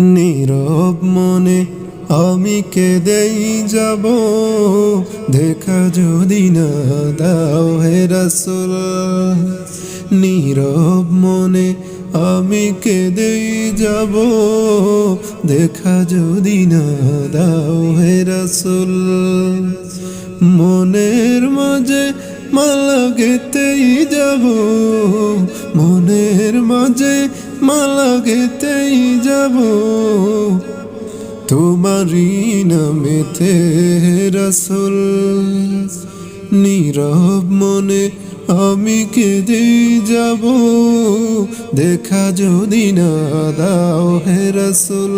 নীরব মনে আমি কেঁদেই যাব। দেখা যদি না দাও হে রসুল। নীরব মনে আমি কেঁদেই যাব। দেখা যদি না দাও হে রসুল। মনের মাঝে মালা গেতেই যাব। মনের মাঝে মালা যাব। তোমারই নামেতে রসুল, নীরব মনে আমি কেঁদেই যাব। দেখা যদি না দাও হে রসুল,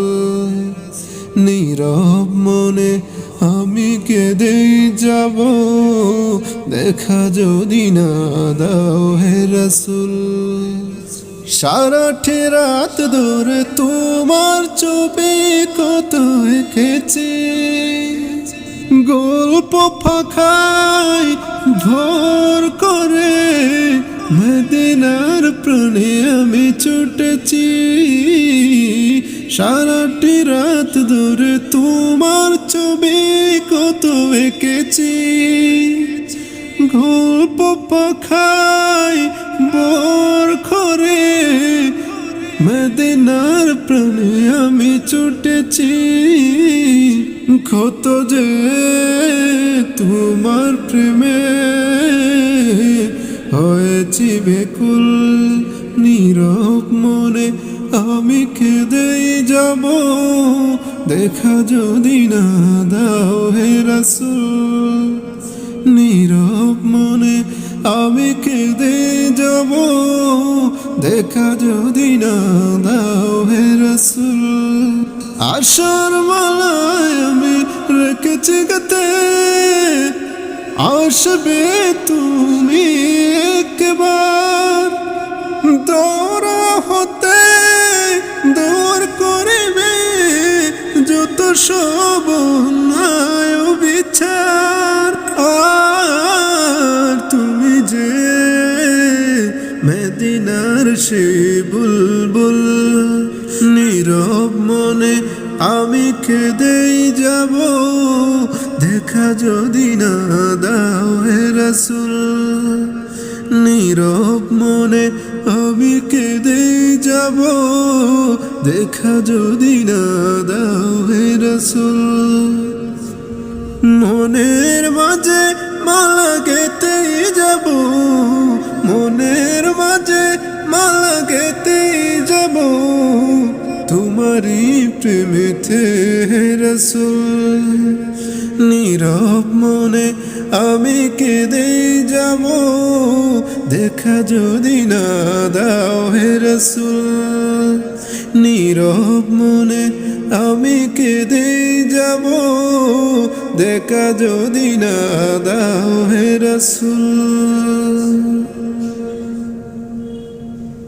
নীরব মনে আমি কেঁদেই যাব। দেখা যদি না দাও হে রসুল। সারাটি রাত ধরে তোমার চোপে কত এঁকেছি। গল্প ফাঁকায় ভোর করে মদিনার প্রাণে আমি ছুটেছি। সারাটি রাত ধরে তোমার ছবি কত এঁকেছি। গল্প পাখায় মদিনার প্রাণে আমি ছুটেছি। কত যে তোমার প্রেমে হয়েছি বেকুল, নীরব মনে আমি কেঁদেই যাব। দেখা যদি না দাও হে রসুল, নীরব মনে আমি কেঁদে যাব, দেখা যদি না দাও হে রসুল। আশার মালায় আমি রেখেছি গতে, আসবে তুমি একবার। দৌড়া হতে দৌড় করবে, যত সব অন্যায় মেদিনার সে বুলবুল, নীরব মনে আমি কেঁদেই যাব। দেখা যদি না দাও হে রসুল, নীরব মনে আমি কেঁদেই যাব। দেখা যদি না দাও হে রসুল, মনের মাঝে মালা গেতেই যাব। মনের মালা গেতেই যাব, তোমারই প্রেমেতে রসুল। নীরব মনে আমি কেঁদেই যাব, দেখা যদি না দাও হে রসুল। নীরব মনে আমি কেঁদেই যাব, দেখা যদি না দাও হে রসুল।